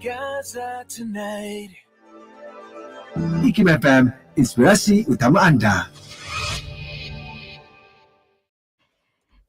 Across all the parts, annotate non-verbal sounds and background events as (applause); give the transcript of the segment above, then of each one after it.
Gaza tonight. IKIM FM, inspirasi utama anda.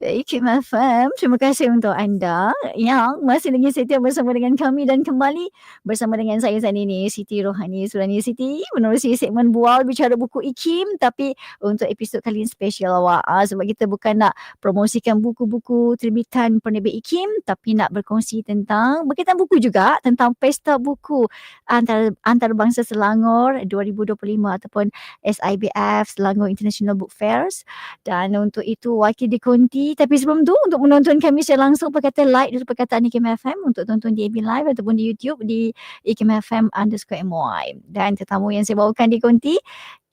IKIM FM, terima kasih untuk anda yang masih lagi setia bersama dengan kami dan kembali bersama dengan saya saat ini Siti Rohani Surani. Siti menerusi segmen Bual Bicara Buku IKIM tapi untuk episod kali ini spesial awak. Ah, sebab kita bukan nak promosikan buku-buku terbitan penerbit IKIM tapi nak berkongsi tentang berkaitan buku juga tentang Pesta Buku antara antarabangsa Selangor 2025 ataupun SIBF Selangor International Book Fairs. Dan untuk itu wakil dikonti tapi sebelum tu untuk menonton kami secara langsung perkata like dari perkataan IKM FM untuk tonton di AB Live ataupun di YouTube di IKM FM underscore MY dan tetamu yang saya bawakan di konti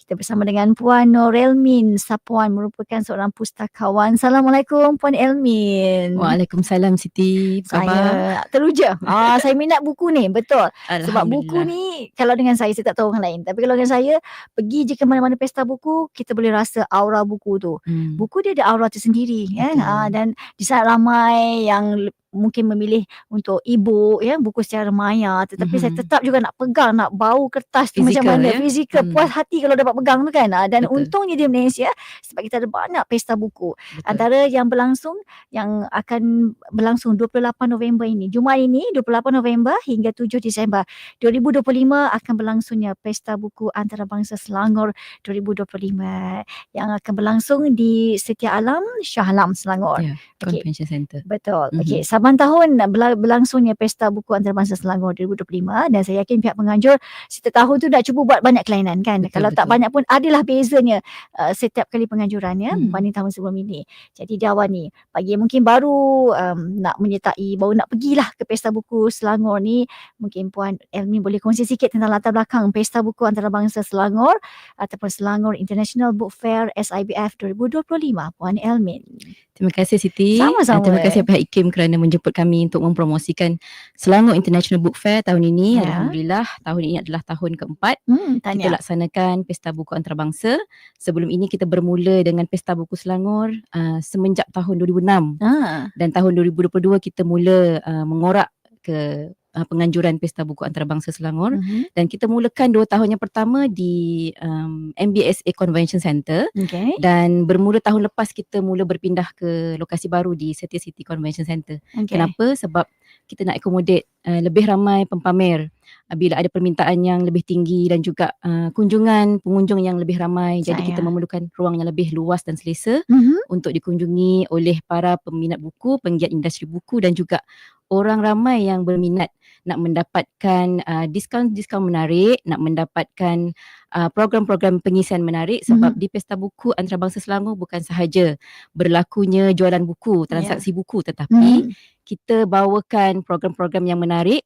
kita bersama dengan Puan Norelmin Sapuan merupakan seorang pustakawan. Assalamualaikum Puan Elmin. Waalaikumsalam Siti. Apa khabar? Saya teruja. (laughs) Ah, saya minat buku ni, betul. Sebab buku ni kalau dengan saya saya tak tahu orang lain. Tapi kalau dengan saya pergi je ke mana-mana pesta buku, kita boleh rasa aura buku tu. Hmm. Buku dia ada aura tersendiri kan. Betul. Ah, dan di saat ramai yang mungkin memilih untuk e-book ya buku secara maya tetapi saya Mhm. tetap juga nak pegang nak bau kertas tu macam Fizikal, mana ya? fizikal Hmm. puas hati kalau dapat pegang tu kan dan Betul. untungnya di Malaysia sebab kita ada banyak pesta buku Betul. antara yang berlangsung yang akan berlangsung 28 November ini. Jumaat ini 28 November hingga 7 Disember 2025 akan berlangsungnya Pesta Buku Antarabangsa Selangor 2025 yang akan berlangsung di Setia Alam Shah Alam Selangor. Ya, Okey. Convention Center. Betul. Mhm. Okey, saban tahun berla- berlangsungnya Pesta Buku Antarabangsa Selangor 2025 dan saya yakin pihak penganjur setiap tahun tu dah cuba buat banyak kelainan kan. Betul, Kalau tak betul. banyak pun adalah bezanya uh, setiap kali penganjurannya Mhm. berbanding tahun sebelum ini. Jadi di awal ni, bagi mungkin baru um, nak menyertai, baru nak pergilah ke Pesta Buku Selangor ni, mungkin Puan Elmi boleh kongsi sikit tentang latar belakang Pesta Buku Antarabangsa Selangor ataupun Selangor International Book Fair SIBF 2025. Puan Elmin. Terima kasih Siti. Sama-sama. Terima kasih pihak IKIM kerana menjemput kami untuk mempromosikan Selangor International Book Fair tahun ini. Ya. Alhamdulillah tahun ini adalah tahun keempat Hmm, kita laksanakan Pesta Buku Antarabangsa. Sebelum ini kita bermula dengan Pesta Buku Selangor uh, semenjak tahun 2006 Ah, dan tahun 2022 kita mula uh, mengorak ke uh, penganjuran Pesta Buku Antarabangsa Selangor mhm. dan kita mulakan dua tahun yang pertama di um, MBSA Convention Center Okay. dan bermula tahun lepas kita mula berpindah ke lokasi baru di Setia City Convention Center. okay. Kenapa? Sebab kita nak accommodate uh, lebih ramai pempamer uh, bila ada permintaan yang lebih tinggi dan juga uh, kunjungan pengunjung yang lebih ramai. Jadi kita Saya. memerlukan ruang yang lebih luas dan selesa Mhm. untuk dikunjungi oleh para peminat buku, penggiat industri buku dan juga orang ramai yang berminat nak mendapatkan uh, diskaun-diskaun menarik, nak mendapatkan uh, program-program pengisian menarik sebab Mhm. di Pesta Buku Antarabangsa Selangor bukan sahaja berlakunya jualan buku, transaksi buku tetapi Mhm. kita bawakan program-program yang menarik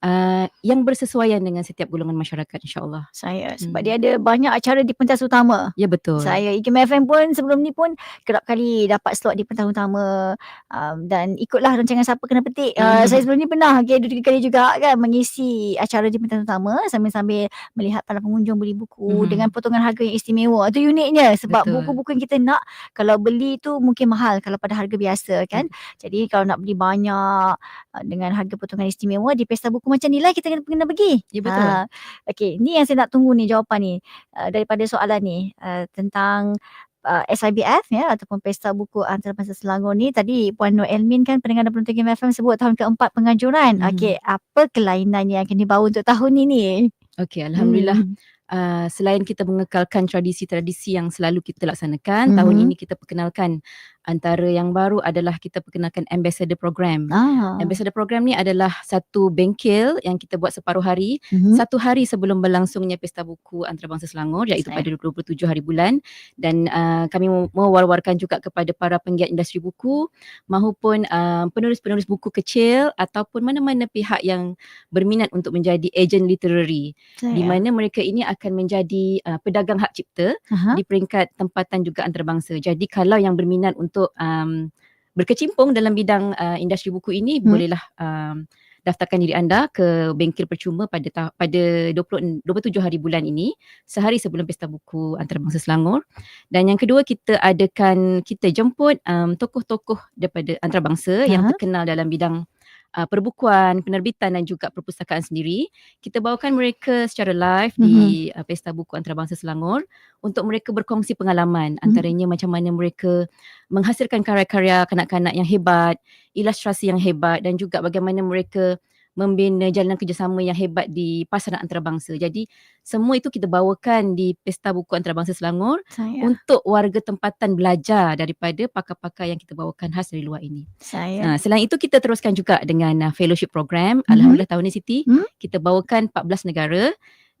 uh, yang bersesuaian dengan setiap golongan masyarakat insya-Allah. Saya sebab Hmm. dia ada banyak acara di pentas utama. Ya betul. Saya IKIM FM pun sebelum ni pun kerap kali dapat slot di pentas utama um, dan ikutlah rancangan siapa kena petik. Uh, Mhm. saya sebelum ni pernah okay, dua tiga kali juga kan mengisi acara di pentas utama sambil-sambil melihat para pengunjung beli buku Mhm. dengan potongan harga yang istimewa. Itu uniknya sebab Betul. buku-buku yang kita nak kalau beli tu mungkin mahal kalau pada harga biasa kan. Jadi kalau nak beli banyak uh, dengan harga potongan istimewa di pesta buku macam ni lah kita kena, kena pergi. Ya betul. Ah, Okey, ni yang saya nak tunggu ni jawapan ni uh, daripada soalan ni uh, tentang uh, SIBF ya ataupun Pesta Buku Antarabangsa Selangor ni tadi Puan Nur Elmin kan pendengar dan penonton Game FM sebut tahun keempat penganjuran. Hmm. Okey, apa kelainan yang akan dibawa untuk tahun ini? Okey, alhamdulillah Hmm. uh, selain kita mengekalkan tradisi-tradisi yang selalu kita laksanakan, tahun Mhm. ini kita perkenalkan antara yang baru adalah kita perkenalkan ambassador program. Ah. Ambassador program ni adalah satu bengkel yang kita buat separuh hari, Mhm. satu hari sebelum berlangsungnya Pesta Buku Antarabangsa Selangor iaitu Saya. pada 27 hari bulan dan uh, kami mewar-warkan juga kepada para penggiat industri buku maupun uh, penulis-penulis buku kecil ataupun mana-mana pihak yang berminat untuk menjadi ejen literary Saya. di mana mereka ini akan menjadi uh, pedagang hak cipta Aha. di peringkat tempatan juga antarabangsa. Jadi kalau yang berminat untuk um, berkecimpung dalam bidang uh, industri buku ini Hmm. bolehlah um, daftarkan diri anda ke bengkel percuma pada ta- pada 20 27 hari bulan ini sehari sebelum Pesta Buku Antarabangsa Selangor dan yang kedua kita adakan kita jemput um, tokoh-tokoh daripada antarabangsa yang Aha. terkenal dalam bidang uh, perbukuan, penerbitan dan juga perpustakaan sendiri. Kita bawakan mereka secara live mm-hmm. di uh, Pesta Buku Antarabangsa Selangor untuk mereka berkongsi pengalaman mm-hmm. antaranya macam mana mereka menghasilkan karya-karya kanak-kanak yang hebat, ilustrasi yang hebat dan juga bagaimana mereka membina jalanan kerjasama yang hebat di pasaran antarabangsa. Jadi semua itu kita bawakan di Pesta Buku Antarabangsa Selangor Saya. untuk warga tempatan belajar daripada pakar-pakar yang kita bawakan khas dari luar ini. Saya. Nah, selain itu kita teruskan juga dengan uh, fellowship program. Mm-hmm. Alhamdulillah tahun ini Siti mm-hmm. kita bawakan 14 negara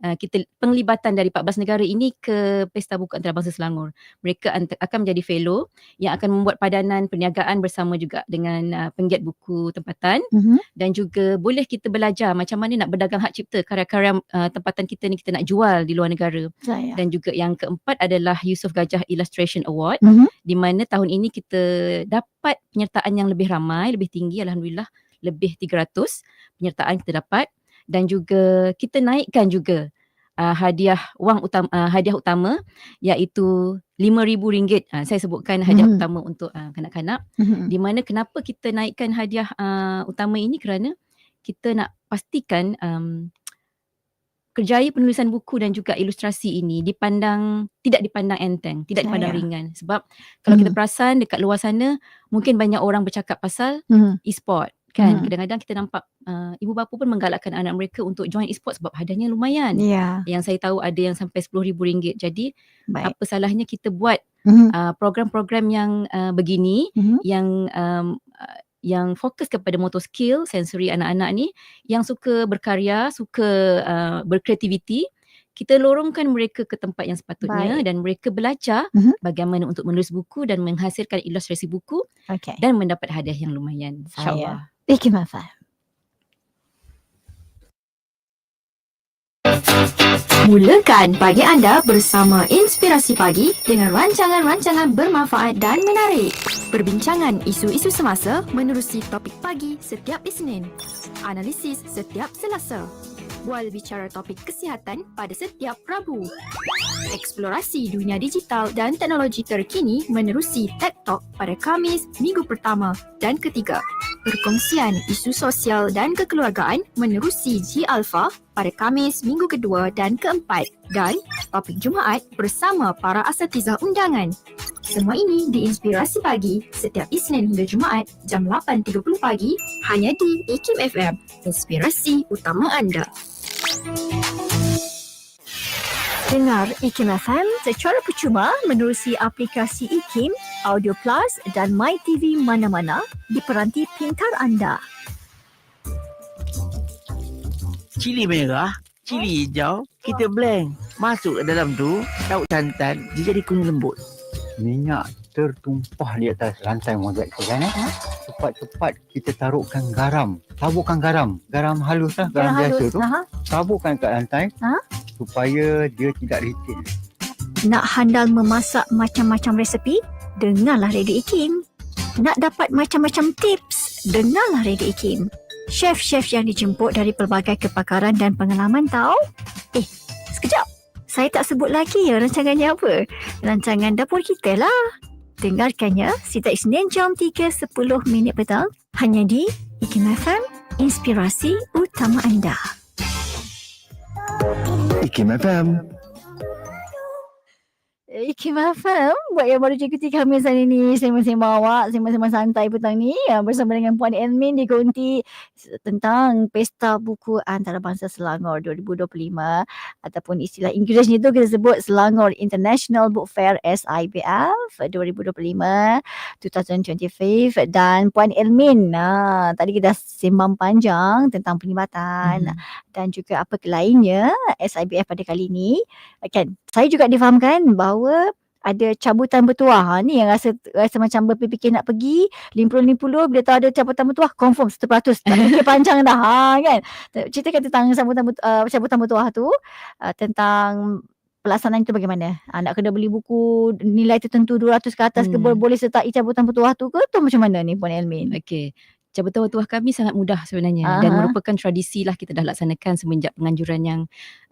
uh, kita penglibatan dari 14 negara ini ke Pesta Buku Antarabangsa Selangor. Mereka ant- akan menjadi fellow yang akan membuat padanan perniagaan bersama juga dengan uh, penggiat buku tempatan mm-hmm. dan juga boleh kita belajar macam mana nak berdagang hak cipta karya-karya uh, tempatan kita ni kita nak jual di luar negara. Saya. Dan juga yang keempat adalah Yusof Gajah Illustration Award mm-hmm. di mana tahun ini kita dapat penyertaan yang lebih ramai, lebih tinggi alhamdulillah lebih 300 penyertaan kita dapat dan juga kita naikkan juga uh, hadiah wang utama uh, hadiah utama iaitu RM5000 uh, saya sebutkan hadiah mm-hmm. utama untuk uh, kanak-kanak mm-hmm. di mana kenapa kita naikkan hadiah uh, utama ini kerana kita nak pastikan um, kerjaya penulisan buku dan juga ilustrasi ini dipandang tidak dipandang enteng, tidak dipandang Saya. ringan sebab kalau mm. kita perasan dekat luar sana mungkin banyak orang bercakap pasal mm. e-sport kan hmm. kadang-kadang kita nampak uh, ibu bapa pun menggalakkan anak mereka untuk join e-sport sebab hadiahnya lumayan. Yeah. Yang saya tahu ada yang sampai RM10,000. Jadi Baik. apa salahnya kita buat hmm. uh, program-program yang uh, begini hmm. yang um, uh, yang fokus kepada motor skill sensory anak-anak ni yang suka berkarya, suka uh, berkreativiti kita lorongkan mereka ke tempat yang sepatutnya Baik. dan mereka belajar uh-huh. bagaimana untuk menulis buku dan menghasilkan ilustrasi buku okay. dan mendapat hadiah yang lumayan insyaallah Hikmah Mulakan pagi anda bersama Inspirasi Pagi dengan rancangan-rancangan bermanfaat dan menarik. Perbincangan isu-isu semasa menerusi topik pagi setiap Isnin. Analisis setiap Selasa. Bual bicara topik kesihatan pada setiap Rabu. Eksplorasi dunia digital dan teknologi terkini menerusi Tech Talk pada Kamis, minggu pertama dan ketiga perkongsian isu sosial dan kekeluargaan menerusi G Alpha pada Kamis minggu kedua dan keempat dan topik Jumaat bersama para asatizah undangan. Semua ini diinspirasi pagi setiap Isnin hingga Jumaat jam 8.30 pagi hanya di IKIM FM, inspirasi utama anda. Dengar IKIM FM secara percuma menerusi aplikasi IKIM, Audio Plus dan My TV mana-mana di peranti pintar anda. Cili merah, cili hijau, kita blend. Masuk ke dalam tu, tahu santan, dia jadi kuning lembut. Minyak tertumpah di atas lantai mozek tu kan eh? Ha? Cepat-cepat kita taruhkan garam. Taburkan garam. Garam halus lah, garam, garam biasa halus. tu. Taburkan kat lantai. Ha? supaya dia tidak licin. Nak handal memasak macam-macam resepi? Dengarlah Radio Ikim. Nak dapat macam-macam tips? Dengarlah Radio Ikim. Chef-chef yang dijemput dari pelbagai kepakaran dan pengalaman tahu? Eh, sekejap. Saya tak sebut lagi ya rancangannya apa. Rancangan dapur kita lah. Dengarkannya setiap Isnin jam 3.10 minit petang hanya di Ikim FM, inspirasi utama anda. IKIM FM Ikim FM buat yang baru ikuti kami saat ini sembang-sembang awak sembang-sembang santai petang ni ya, bersama dengan Puan Elmin di Konti tentang Pesta Buku Antarabangsa Selangor 2025 ataupun istilah Inggerisnya tu kita sebut Selangor International Book Fair SIBF 2025 2025 dan Puan Elmin nah, tadi kita sembang panjang tentang penglibatan hmm. dan juga apa lainnya SIBF pada kali ini kan saya juga difahamkan bahawa ada cabutan bertuah. Ha, ni yang rasa rasa macam berfikir nak pergi 50-50 bila tahu ada cabutan bertuah confirm 100%. Tak fikir (laughs) panjang dah. Ha, kan? Ceritakan tentang cabutan, uh, cabutan bertuah tu uh, tentang pelaksanaan itu bagaimana? Ha, nak kena beli buku nilai tertentu 200 ke atas hmm. ke boleh sertai cabutan bertuah tu ke? Tu macam mana ni Puan Elmin? Okey cabutan tuah kami sangat mudah sebenarnya dan Aha. merupakan tradisi lah kita dah laksanakan semenjak penganjuran yang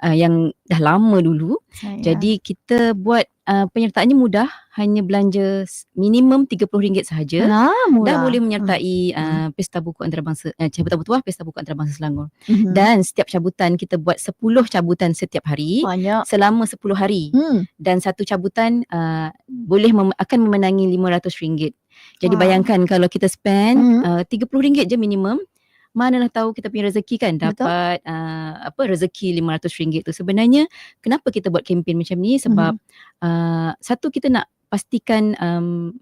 uh, yang dah lama dulu. Saya. Jadi kita buat uh, penyertaannya mudah, hanya belanja minimum RM30 sahaja. ah, murah. Dah boleh menyertai Hmm. uh, Pesta Buku Antarabangsa, uh, Cabutan Bertuah Pesta Buku Antarabangsa Selangor. Mhm. Dan setiap cabutan kita buat 10 cabutan setiap hari banyak. selama 10 hari Hmm. dan satu cabutan uh, boleh mem- akan memenangi RM500. Jadi Wow. bayangkan kalau kita spend Hmm. uh, RM30 je minimum manalah tahu kita punya rezeki kan Betul. dapat uh, apa rezeki RM500 tu sebenarnya kenapa kita buat kempen macam ni sebab Mhm. uh, satu kita nak pastikan um,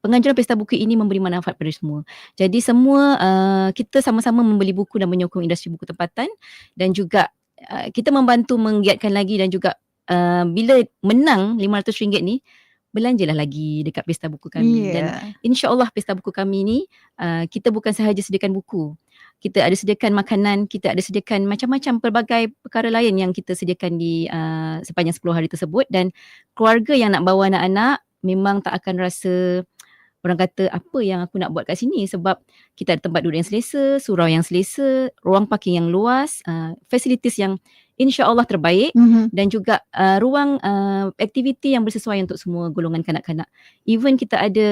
penganjuran pesta buku ini memberi manfaat pada semua. Jadi semua uh, kita sama-sama membeli buku dan menyokong industri buku tempatan dan juga uh, kita membantu menggiatkan lagi dan juga uh, bila menang RM500 ni belanjalah lagi dekat pesta buku kami dan Yeah. InsyaAllah pesta buku kami ni uh, kita bukan sahaja sediakan buku. Kita ada sediakan makanan, kita ada sediakan macam-macam pelbagai perkara lain yang kita sediakan di uh, sepanjang 10 hari tersebut dan keluarga yang nak bawa anak-anak memang tak akan rasa orang kata apa yang aku nak buat kat sini sebab kita ada tempat duduk yang selesa, surau yang selesa, ruang parking yang luas, uh, facilities yang insya-Allah terbaik Mhm. dan juga uh, ruang uh, aktiviti yang bersesuaian untuk semua golongan kanak-kanak. Even kita ada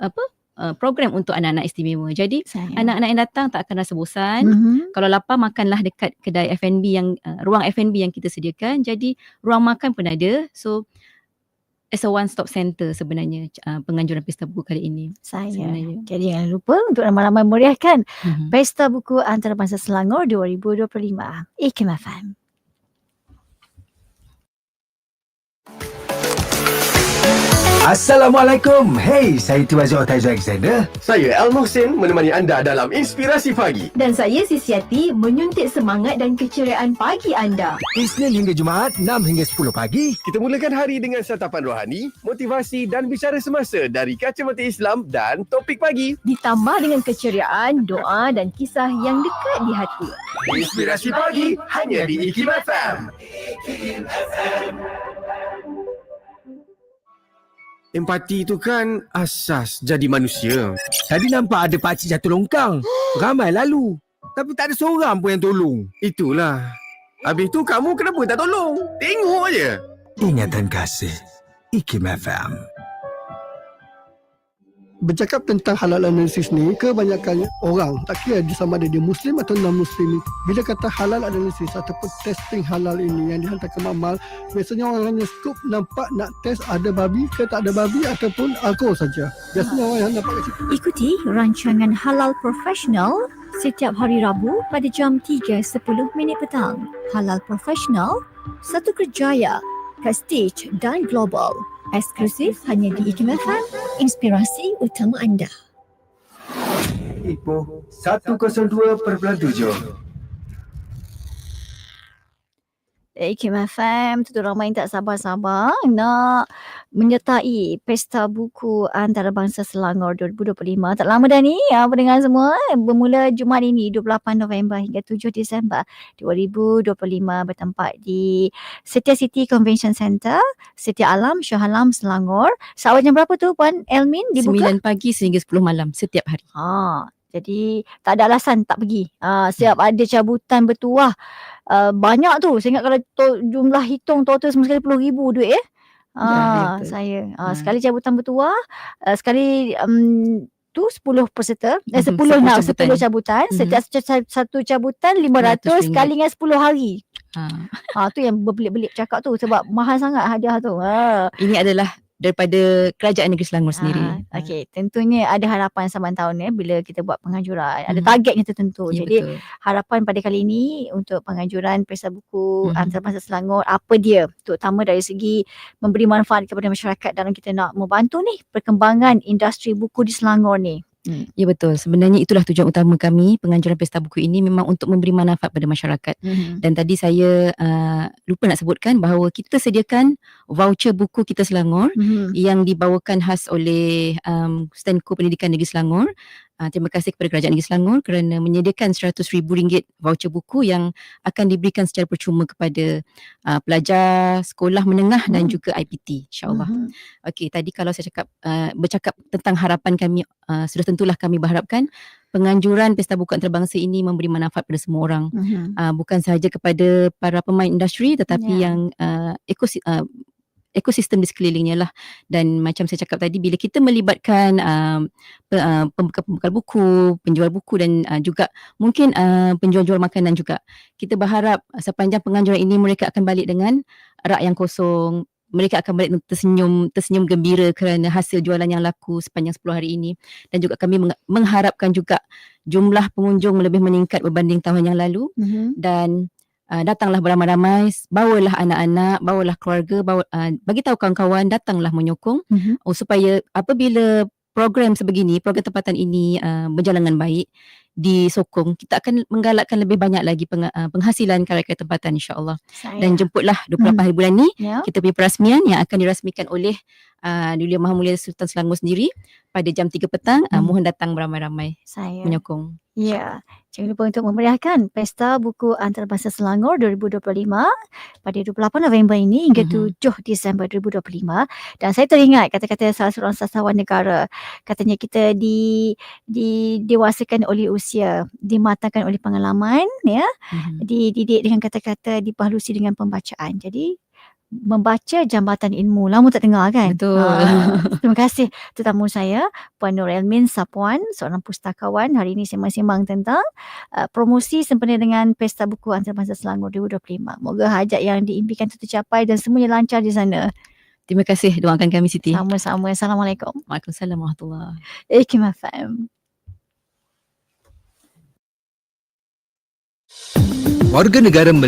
apa uh, program untuk anak-anak istimewa. Jadi Saya. anak-anak yang datang tak akan rasa bosan. Mhm. Kalau lapar makanlah dekat kedai F&B yang uh, ruang F&B yang kita sediakan. Jadi ruang makan pun ada. So as a one stop center sebenarnya uh, penganjuran pesta buku kali ini. Saya. Sebenarnya. Jadi jangan lupa untuk ramai-ramai meriahkan Mhm. Pesta Buku Antarabangsa Selangor 2025. IKIM FM. Assalamualaikum. Hey, saya Tuan Taizo Alexander. Saya Al Muhsin menemani anda dalam Inspirasi Pagi. Dan saya Sisiati menyuntik semangat dan keceriaan pagi anda. Isnin hingga Jumaat 6 hingga 10 pagi. Kita mulakan hari dengan santapan rohani, motivasi dan bicara semasa dari kacamata Islam dan topik pagi. Ditambah dengan keceriaan, doa dan kisah yang dekat di hati. Inspirasi Pagi hanya di IKIM FM. Empati itu kan asas jadi manusia. Tadi nampak ada pakcik jatuh longkang. Ramai lalu. Tapi tak ada seorang pun yang tolong. Itulah. Habis tu kamu kenapa tak tolong? Tengok je. Ingatan kasih. IKIM FM. Bercakap tentang halal analisis ni kebanyakan orang tak kira dia sama ada dia muslim atau non muslim bila kata halal analisis ataupun testing halal ini yang dihantar ke mamal biasanya orang hanya skop nampak nak test ada babi ke tak ada babi ataupun alkohol saja biasanya orang yang nampak situ Ikuti rancangan Halal Profesional setiap hari Rabu pada jam 3.10 minit petang. Halal Profesional, satu kerjaya, prestige dan global. Eksklusif hanya di IKIM inspirasi utama anda. Ipoh 102.7. IKIM FM, tentu ramai yang tak sabar-sabar nak menyertai Pesta Buku Antarabangsa Selangor 2025. Tak lama dah ni, ya, pendengar semua. Bermula Jumaat ini, 28 November hingga 7 Disember 2025 bertempat di Setia City Convention Centre, Setia Alam, Shah Alam, Selangor. Seawal jam berapa tu Puan Elmin dibuka? 9 pagi sehingga 10 malam setiap hari. Ha, jadi tak ada alasan tak pergi. Ha, siap ada cabutan bertuah. Uh, banyak tu. Saya ingat kalau to, jumlah hitung total semua sekali puluh ribu duit ya. Ya, Ha, betul. saya. Ha, Ha. Sekali cabutan bertuah, uh, sekali um, tu 10 peserta. Eh, Mhm, 10 nak 10 10 cabutan. cabutan. Mhm. Setiap satu cabutan 500 RM500. kali dengan 10 hari. Ha. Ha, tu yang berbelit-belit cakap tu sebab mahal sangat hadiah tu. Ha. Ini adalah daripada Kerajaan Negeri Selangor sendiri. Ah, Okey, tentunya ada harapan saban tahun ya bila kita buat penganjuran. Ada Mhm. targetnya tertentu. Ya, Jadi betul. harapan pada kali ini untuk penganjuran Pesta Buku Mhm. Antarabangsa Selangor apa dia terutama dari segi memberi manfaat kepada masyarakat dalam kita nak membantu ni perkembangan industri buku di Selangor ni. Ya betul. Sebenarnya itulah tujuan utama kami penganjuran pesta buku ini memang untuk memberi manfaat pada masyarakat. Mhm. Dan tadi saya uh, lupa nak sebutkan bahawa kita sediakan voucher buku kita Selangor Mhm. yang dibawakan khas oleh um, Stenko Pendidikan Negeri Selangor. Uh, terima kasih kepada Kerajaan Negeri Selangor kerana menyediakan RM100,000 voucher buku yang akan diberikan secara percuma kepada uh, pelajar sekolah menengah dan Hmm. juga IPT insyaAllah. Mhm. Okey, tadi kalau saya cakap uh, bercakap tentang harapan kami uh, sudah tentulah kami berharapkan penganjuran Pesta Buku Antarabangsa ini memberi manfaat pada semua orang. Mhm. Uh, bukan sahaja kepada para pemain industri tetapi Ya. yang uh, ekos, uh, ekosistem di sekelilingnya lah. Dan macam saya cakap tadi bila kita melibatkan uh, pe- uh, pembekal-pembekal buku, penjual buku dan uh, juga mungkin uh, penjual-jual makanan juga kita berharap sepanjang penganjuran ini mereka akan balik dengan rak yang kosong. Mereka akan balik tersenyum tersenyum gembira kerana hasil jualan yang laku sepanjang 10 hari ini. Dan juga kami meng- mengharapkan juga jumlah pengunjung lebih meningkat berbanding tahun yang lalu. Mhm. dan uh, datanglah beramai-ramai bawalah anak-anak bawalah keluarga bawa uh, bagi tahu kawan-kawan datanglah menyokong Mhm. oh, supaya apabila program sebegini program tempatan ini uh, berjalan dengan baik disokong kita akan menggalakkan lebih banyak lagi peng, uh, penghasilan karya-karya tempatan insyaallah dan jemputlah 28 Hmm. hari bulan ni ya. kita punya perasmian yang akan dirasmikan oleh uh, Duli Maha Mulia Sultan Selangor sendiri pada jam 3 petang uh, Hmm. mohon datang beramai-ramai Saya. menyokong Ya, jangan lupa untuk memeriahkan Pesta Buku Antarabangsa Selangor 2025 pada 28 November ini hingga Mhm. 7 Disember 2025 dan saya teringat kata-kata salah seorang sasawan negara katanya kita di didewasakan oleh usia, dimatangkan oleh pengalaman ya, Mhm. dididik dengan kata-kata, diperhalusi dengan pembacaan. Jadi membaca jambatan ilmu. Lama tak dengar kan? Betul. Ah, (laughs) terima kasih tetamu saya Puan Nur Elmin Sapuan, seorang pustakawan. Hari ini sembang-sembang tentang uh, promosi sempena dengan Pesta Buku Antarabangsa Selangor 2025. Moga hajat yang diimpikan itu tercapai dan semuanya lancar di sana. terima kasih doakan kami Siti Sama-sama. Assalamualaikum. Waalaikumsalam warahmatullahi Ikim FM. Warga negara Malaysia